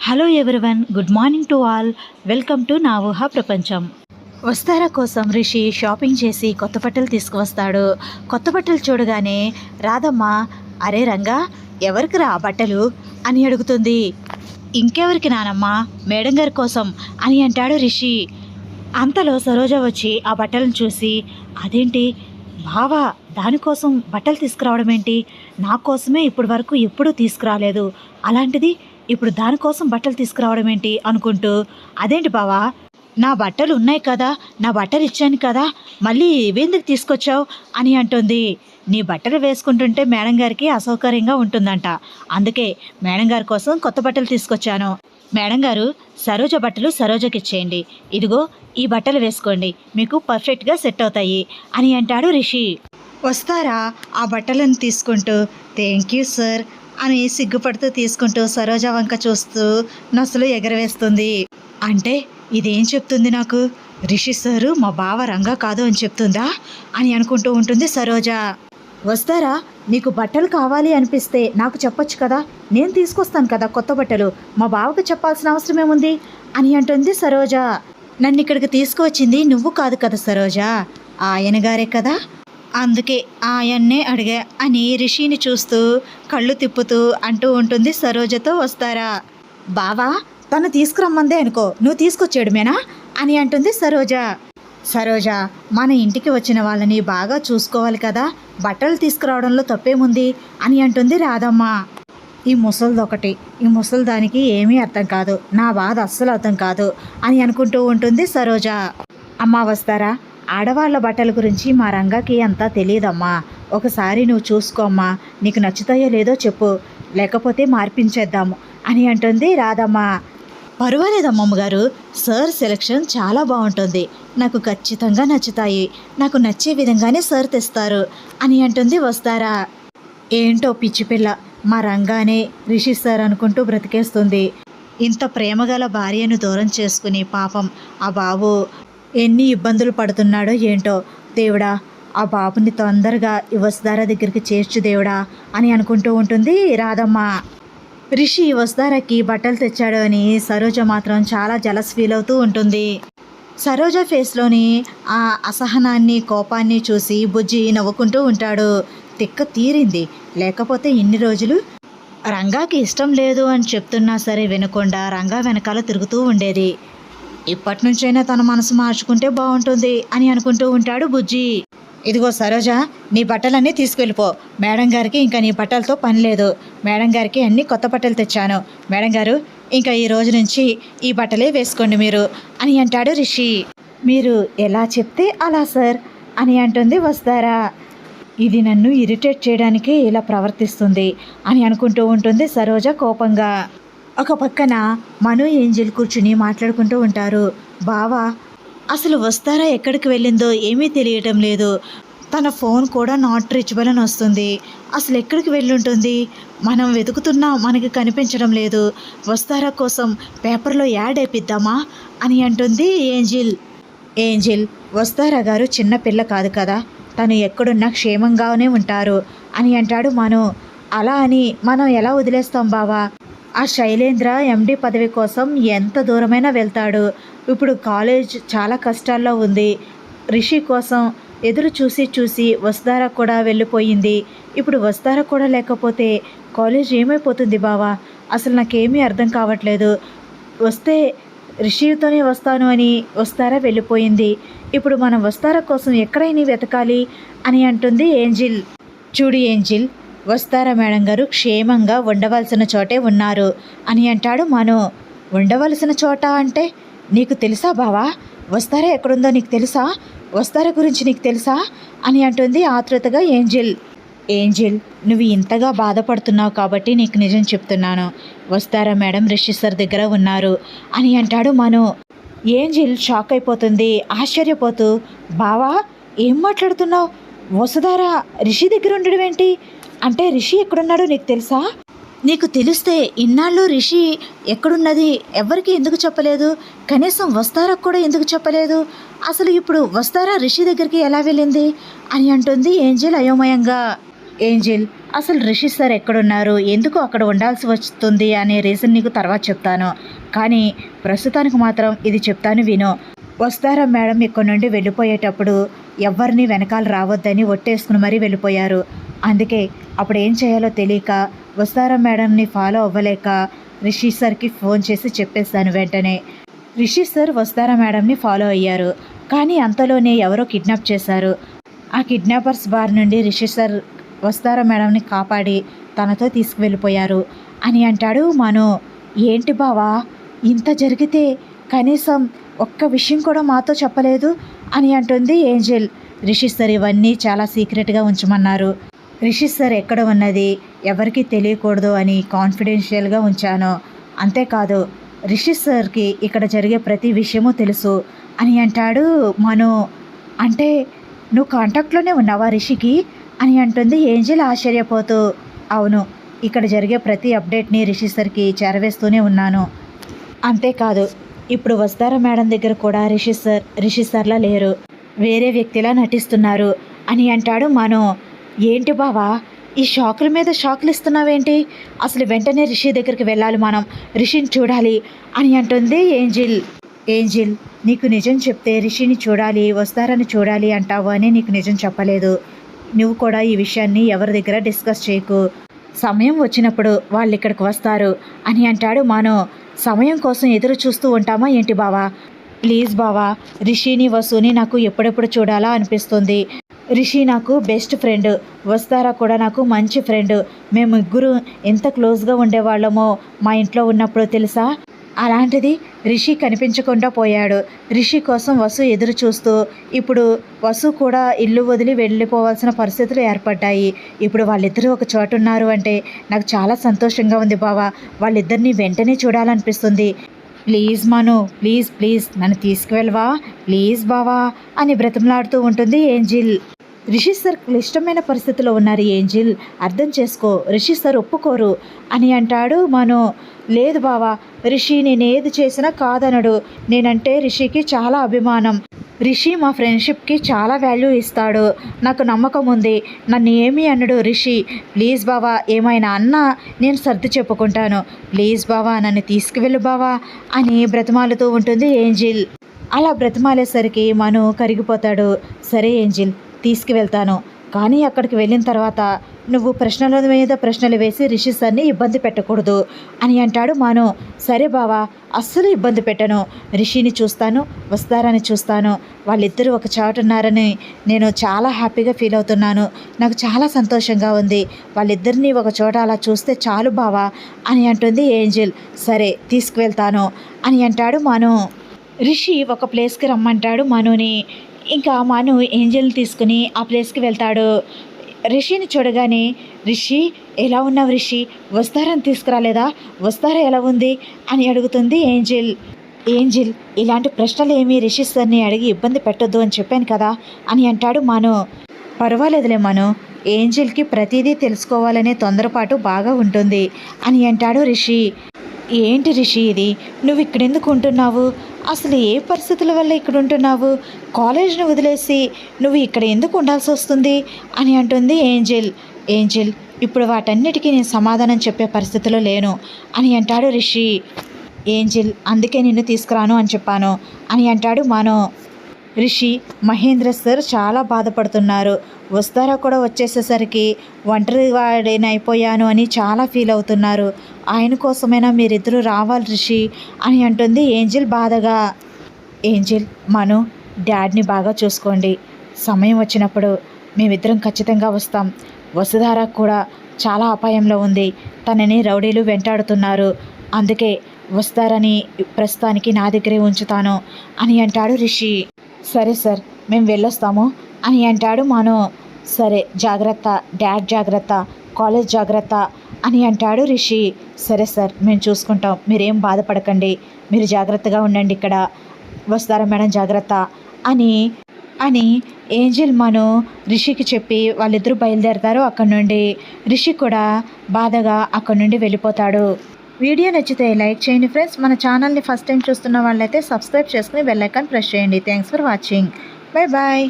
Hello everyone good morning to all welcome to నా ఊహ ప్రపంచం వస్తారా కోసం రిషి షాపింగ్ చేసి కొత్త బట్టలు తీసుకువస్తాడు. కొత్త బట్టలు చూడగానే రాధమ్మ అరే రంగా ఎవరికి రా ఆ బట్టలు? అని అడుగుతుంది. ఇంకెవరికి నానమ్మా? మేడం గారి కోసం అని అంటాడు రిషి. అంతలో సరోజ వచ్చి ఆ బట్టలను చూసి అదేంటి? బావా దానికోసం బట్టలు తీసుకురావడం ఏంటి నా కోసమే ఇప్పటి వరకు ఎప్పుడూ తీసుకురాలేదు. అలాంటిది ఇప్పుడు దానికోసం బట్టలు తీసుకురావడం ఏంటి అనుకుంటూ అదేంటి బావా? నా బట్టలు ఉన్నాయి కదా నా బట్టలు ఇచ్చాను కదా మళ్ళీ ఇవేందుకు తీసుకొచ్చావు? అని అంటుంది. నీ బట్టలు వేసుకుంటుంటే మేడం గారికి అసౌకర్యంగా ఉంటుందంట. అందుకే మేడం గారి కోసం కొత్త బట్టలు తీసుకొచ్చాను. మేడం గారు సరోజ బట్టలు సరోజకి ఇచ్చేయండి. ఇదిగో ఈ బట్టలు వేసుకోండి. మీకు పర్ఫెక్ట్గా సెట్ అవుతాయి అని అంటాడు రిషి. వస్తారా? ఆ బట్టలను తీసుకుంటూ. Thank you sir. అని సిగ్గుపడుతూ తీసుకుంటూ సరోజ వంక చూస్తూ నసులు ఎగరవేస్తుంది. అంటే ఇదేం చెప్తుంది నాకు? రిషి సారు మా బావ రంగా కాదు అని చెప్తుందా? అని అనుకుంటూ ఉంటుంది సరోజ. వస్తారా? నీకు బట్టలు కావాలి అనిపిస్తే నాకు చెప్పొచ్చు కదా? నేను తీసుకొస్తాను కదా కొత్త బట్టలు. మా బావకు చెప్పాల్సిన అవసరం ఏముంది? అని అంటుంది సరోజ. నన్ను ఇక్కడికి తీసుకువచ్చింది నువ్వు కాదు కదా సరోజ. ఆయన గారే కదా? అందుకే ఆయన్నే అడిగా. అని రిషిని చూస్తూ కళ్ళు తిప్పుతూ అంటూ ఉంటుంది సరోజతో వస్తారా? బావా తను తీసుకురమ్మందే అనుకో నువ్వు తీసుకొచ్చేయడమేనా? అని అంటుంది సరోజ. సరోజ మన ఇంటికి వచ్చిన వాళ్ళని బాగా చూసుకోవాలి కదా బట్టలు తీసుకురావడంలో తప్పేముంది? అని అంటుంది రాధమ్మ. ఈ ముసలిదొకటి ఈ ముసలిదానికి ఏమీ అర్థం కాదు నా బాధ అస్సలు అర్థం కాదు అని అనుకుంటూ ఉంటుంది సరోజ. అమ్మ వస్తారా? ఆడవాళ్ళ బట్టల గురించి మా రంగకి అంతా తెలియదమ్మా. ఒకసారి నువ్వు చూసుకోమ్మా నీకు నచ్చుతాయో లేదో చెప్పు. లేకపోతే మార్పించేద్దాము. అని అంటుంది రాధమ్మ. పర్వాలేదమ్మమ్మ గారు సార్ సెలక్షన్ చాలా బాగుంటుంది. నాకు ఖచ్చితంగా నచ్చుతాయి. నాకు నచ్చే విధంగానే సార్ తెస్తారు. అని అంటుంది వస్తారా. ఏంటో పిచ్చి పిల్ల. మా రంగానే రిషి సార్ అనుకుంటూ బ్రతికేస్తుంది. ఇంత ప్రేమగల భార్యను దూరం చేసుకుని పాపం ఆ బాబు ఎన్ని ఇబ్బందులు పడుతున్నాడో ఏంటో. దేవుడా ఆ బాబుని తొందరగా ఈ వసుధార దగ్గరికి చేర్చు దేవుడా అని అనుకుంటూ ఉంటుంది రాధమ్మ. రిషి వసుధారకి బట్టలు తెచ్చాడు అని సరోజ మాత్రం చాలా జలస్ ఫీల్ అవుతూ ఉంటుంది. సరోజ ఫేస్లోని ఆ అసహనాన్ని కోపాన్ని చూసి బుజ్జి నవ్వుకుంటూ ఉంటాడు. తిక్క తీరింది. లేకపోతే ఇన్ని రోజులు? రంగాకి ఇష్టం లేదు అని చెప్తున్నా సరే వినకుండా రంగా వెనకాల తిరుగుతూ ఉండేది. ఇప్పటి నుంచైనా తన మనసు మార్చుకుంటే బాగుంటుంది అని అనుకుంటూ ఉంటాడు బుజ్జి. ఇదిగో సరోజ నీ బట్టలన్నీ తీసుకెళ్ళిపో. మేడం గారికి ఇంకా నీ బట్టలతో పని లేదు. మేడం గారికి అన్ని కొత్త బట్టలు తెచ్చాను. మేడం గారు ఇంకా ఈ రోజు నుంచి ఈ బట్టలే వేసుకోండి మీరు అని అంటాడు రిషి. మీరు ఎలా చెప్తే అలా సార్ అని అంటుంది వస్తారా. ఇది నన్ను ఇరిటేట్ చేయడానికి ఇలా ప్రవర్తిస్తుంది అని అనుకుంటూ ఉంటుంది సరోజ కోపంగా. ఒక పక్కన మను ఏంజిల్ కూర్చుని మాట్లాడుకుంటూ ఉంటారు. బావా అసలు వస్తారా ఎక్కడికి వెళ్ళిందో ఏమీ తెలియటం లేదు. తన ఫోన్ కూడా నాట్ రీచబుల్ అని వస్తుంది. అసలు ఎక్కడికి వెళ్ళుంటుంది? మనం వెతుకుతున్నా మనకి కనిపించడం లేదు. వస్తారా కోసం పేపర్లో యాడ్ వేపిద్దామా అని అంటుంది ఏంజిల్. ఏంజిల్ వస్తారా గారు చిన్న పిల్ల కాదు కదా తను ఎక్కడున్నా క్షేమంగానే ఉంటారు అని అంటాడు మను. అలా అని మనం ఎలా వదిలేస్తాం బావా? ఆ శైలేంద్ర ఎండి పదవి కోసం ఎంత దూరమైనా వెళ్తాడు. ఇప్పుడు కాలేజ్ చాలా కష్టాల్లో ఉంది. రిషి కోసం ఎదురు చూసి చూసి వస్తారా కూడా వెళ్ళిపోయింది. ఇప్పుడు వస్తారా కూడా లేకపోతే కాలేజ్ ఏమైపోతుంది బావా? అసలు నాకేమీ అర్థం కావట్లేదు. వస్తే రిషితోనే వస్తాను అని వస్తారా వెళ్ళిపోయింది. ఇప్పుడు మనం వస్తారా కోసం ఎక్కడైనా వెతకాలి అని అంటుంది ఏంజిల్. చూడు ఏంజిల్ వస్తారా మేడం గారు? క్షేమంగా ఉండవలసిన చోటే ఉన్నారు అని అంటాడు మను. ఉండవలసిన చోట అంటే? నీకు తెలుసా బావా? వస్తారా ఎక్కడుందో నీకు తెలుసా? వస్తారా గురించి నీకు తెలుసా? అని అంటుంది ఆతృతగా ఏంజిల్. ఏంజిల్ నువ్వు ఇంతగా బాధపడుతున్నావు కాబట్టి నీకు నిజం చెప్తున్నాను. వస్తారా మేడం? రిషి సార్ దగ్గర ఉన్నారు అని అంటాడు మను. ఏంజిల్ షాక్ అయిపోతుంది ఆశ్చర్యపోతూ. బావా ఏం మాట్లాడుతున్నావు? వసుధారా రిషి దగ్గర ఉండడం ఏంటి? అంటే రిషి ఎక్కడున్నాడో నీకు తెలుసా? నీకు తెలిస్తే ఇన్నాళ్ళు రిషి ఎక్కడున్నది ఎవరికి ఎందుకు చెప్పలేదు? కనీసం వస్తారా కూడా ఎందుకు చెప్పలేదు? అసలు ఇప్పుడు వస్తారా రిషి దగ్గరికి ఎలా వెళ్ళింది? అని అంటుంది ఏంజిల్ అయోమయంగా. ఏంజిల్ అసలు రిషి సార్ ఎక్కడున్నారు? ఎందుకు అక్కడ ఉండాల్సి వస్తుంది అనే రీజన్ నీకు తర్వాత చెప్తాను. కానీ ప్రస్తుతానికి మాత్రం ఇది చెప్తాను విను. వస్తారా మేడం ఇక్కడ నుండి వెళ్ళిపోయేటప్పుడు ఎవరిని వెనకాల రావద్దని ఒట్టేసుకుని మరీ వెళ్ళిపోయారు. అందుకే అప్పుడు ఏం చేయాలో తెలియక వస్తారా మేడంని ఫాలో అవ్వలేక రిషి సార్కి ఫోన్ చేసి చెప్పేశాను వెంటనే. రిషి సార్ వస్తారా మేడంని ఫాలో అయ్యారు. కానీ అంతలోనే ఎవరో కిడ్నాప్ చేశారు. ఆ కిడ్నాపర్స్ బార్ నుండి రిషి సార్ వస్తారా మేడంని కాపాడి తనతో తీసుకువెళ్ళిపోయారు. అని అంటాడు మను. ఏంటి బావా? ఇంత జరిగితే కనీసం ఒక్క విషయం కూడా మాతో చెప్పలేదు? అని అంటుంది ఏంజెల్. రిషి సార్ ఇవన్నీ చాలా సీక్రెట్గా ఉంచమన్నారు. రిషి సార్ ఎక్కడ ఉన్నది? ఎవరికీ తెలియకూడదు అని కాన్ఫిడెన్షియల్గా ఉంచాను. అంతేకాదు రిషి సార్కి ఇక్కడ జరిగే ప్రతి విషయము తెలుసు అని అంటాడు మను. అంటే నువ్వు కాంటాక్ట్లోనే ఉన్నావా రిషికి? అని అంటుంది ఏంజెల్ ఆశ్చర్యపోతూ. అవును ఇక్కడ జరిగే ప్రతి అప్డేట్ని రిషి సార్కి చేరవేస్తూనే ఉన్నాను. అంతేకాదు ఇప్పుడు వస్తారా మేడం దగ్గర కూడా రిషి సార్ రిషి సార్లా లేరు. వేరే వ్యక్తిలా నటిస్తున్నారు అని అంటాడు మను. ఏంటి బావా? ఈ షాకుల మీద షాకులు ఇస్తున్నావేంటి? అసలు వెంటనే రిషి దగ్గరికి వెళ్ళాలి మనం. రిషిని చూడాలి అని అంటుంది ఏంజిల్. ఏంజిల్ నీకు నిజం చెప్తే రిషిని చూడాలి వస్తారని చూడాలి అంటావు అని నీకు నిజం చెప్పలేదు. నువ్వు కూడా ఈ విషయాన్ని ఎవరి దగ్గర డిస్కస్ చేయకు. సమయం వచ్చినప్పుడు వాళ్ళు ఇక్కడికి వస్తారు అని అంటాడు మాను. సమయం కోసం ఎదురు చూస్తూ ఉంటామా ఏంటి బావా? ప్లీజ్ బావా రిషిని వసుని నాకు ఎప్పుడెప్పుడు చూడాలా అనిపిస్తుంది. రిషి నాకు బెస్ట్ ఫ్రెండ్. వస్తారా కూడా నాకు మంచి ఫ్రెండ్. మేము ముగ్గురు ఎంత క్లోజ్గా ఉండేవాళ్ళమో మా ఇంట్లో ఉన్నప్పుడు తెలుసా? అలాంటిది రిషి కనిపించకుండా పోయాడు. రిషి కోసం వసు ఎదురు చూస్తూ ఇప్పుడు వసు కూడా ఇల్లు వదిలి వెళ్ళిపోవాల్సిన పరిస్థితులు ఏర్పడ్డాయి. ఇప్పుడు వాళ్ళిద్దరూ ఒక చోటు ఉన్నారు అంటే నాకు చాలా సంతోషంగా ఉంది బావా. వాళ్ళిద్దరిని వెంటనే చూడాలనిపిస్తుంది. Please Manu please please. నన్ను తీసుకువెళ్ళవా? ప్లీజ్ బావా అని బ్రతిమలాడుతూ ఉంటుంది ఏంజిల్. రిషి సార్ క్లిష్టమైన పరిస్థితిలో ఉన్నారు ఏంజిల్. అర్థం చేసుకో. రిషి సార్ ఒప్పుకోరు. అని అంటాడు మను. లేదు బావా రిషి నేను ఏది చేసినా కాదనడు. నేనంటే రిషికి చాలా అభిమానం. రిషి మా ఫ్రెండ్షిప్కి చాలా వాల్యూ ఇస్తాడు. నాకు నమ్మకం ఉంది. నన్ను ఏమీ అన్నాడు రిషి. ప్లీజ్ బావా ఏమైనా అన్నా నేను సర్ది చెప్పుకుంటాను. ప్లీజ్ బావా నన్ను తీసుకువెళ్ళు బావా అని బ్రతిమాలుతూ ఉంటుంది ఏంజిల్. అలా బ్రతిమాలేసరికి మను కరిగిపోతాడు. సరే ఏంజిల్ తీసుకువెళ్తాను. కానీ అక్కడికి వెళ్ళిన తర్వాత నువ్వు ప్రశ్నల మీద ప్రశ్నలు వేసి రిషి సార్ని ఇబ్బంది పెట్టకూడదు అని అంటాడు మాను. సరే బావా అస్సలు ఇబ్బంది పెట్టను. రిషిని చూస్తాను వస్తారని చూస్తాను. వాళ్ళిద్దరూ ఒక చాటున్నారని నేను చాలా హ్యాపీగా ఫీల్ అవుతున్నాను. నాకు చాలా సంతోషంగా ఉంది. వాళ్ళిద్దరినీ ఒక చోట అలా చూస్తే చాలు బావా అని అంటుంది ఏంజిల్. సరే తీసుకువెళ్తాను అని అంటాడు మాను. రిషి ఒక ప్లేస్కి రమ్మంటాడు మనుని. ఇంకా మాను ఏంజల్ని తీసుకుని ఆ ప్లేస్కి వెళ్తాడు. రిషిని చూడగానే రిషి ఎలా ఉన్నావు రిషి? వస్తారని తీసుకురాలేదా? వస్తారా? ఎలా ఉంది? అని అడుగుతుంది ఏంజిల్. ఏంజిల్ ఇలాంటి ప్రశ్నలు ఏమీ రిషి సార్ని అడిగి ఇబ్బంది పెట్టొద్దు అని చెప్పాను కదా అని అంటాడు మాను. పర్వాలేదులే మాను ఏంజిల్కి ప్రతిదీ తెలుసుకోవాలనే తొందరపాటు బాగా ఉంటుంది అని అంటాడు రిషి. ఏంటి రిషి ఇది? నువ్వు ఇక్కడెందుకు ఉంటున్నావు? అసలు ఏ పరిస్థితుల వల్ల ఇక్కడ ఉంటున్నావు? కాలేజ్ని వదిలేసి నువ్వు ఇక్కడ ఎందుకు ఉండాల్సి వస్తుంది? అని అంటుంది ఏంజిల్. ఏంజిల్ ఇప్పుడు వాటన్నిటికీ నేను సమాధానం చెప్పే పరిస్థితిలో లేను అని అంటాడు రిషి. ఏంజిల్ అందుకే నిన్ను తీసుకురాను అని చెప్పాను అని అంటాడు మానో. రిషి మహేంద్ర సార్ చాలా బాధపడుతున్నారు. వస్తారా కూడా వచ్చేసేసరికి ఒంటరి వాడినైపోయాను అని చాలా ఫీల్ అవుతున్నారు. ఆయన కోసమైనా మీరిద్దరూ రావాలి రిషి అని అంటుంది ఏంజిల్ బాధగా. ఏంజిల్ మను డాడ్ని బాగా చూసుకోండి. సమయం వచ్చినప్పుడు మేమిద్దరం ఖచ్చితంగా వస్తాం. వసుధార కూడా చాలా అపాయంలో ఉంది. తనని రౌడీలు వెంటాడుతున్నారు. అందుకే వస్తారని ప్రస్తుతానికి నా దగ్గరే ఉంచుతాను అని అంటాడు రిషి. సరే సార్ మేము వెళ్ళొస్తాము అని అంటాడు మాను. సరే జాగ్రత్త డాడ్ జాగ్రత్త కాలేజ్ జాగ్రత్త అని అంటాడు రిషి. సరే సార్ మేము చూసుకుంటాం మీరేం బాధపడకండి మీరు జాగ్రత్తగా ఉండండి ఇక్కడ. వస్తారా మేడం జాగ్రత్త అని అని ఏంజిల్ మను రిషికి చెప్పి వాళ్ళిద్దరూ బయలుదేరతారు అక్కడి నుండి. రిషి కూడా బాధగా అక్కడి నుండి వెళ్ళిపోతాడు. వీడియో నచ్చితే లైక్ చేయండి ఫ్రెండ్స్. మన ఛానల్ని ఫస్ట్ టైం చూస్తున్న వాళ్ళైతే సబ్స్క్రైబ్ చేసుకుని బెల్లైకాన్ ప్రెస్ చేయండి. Thanks for watching bye bye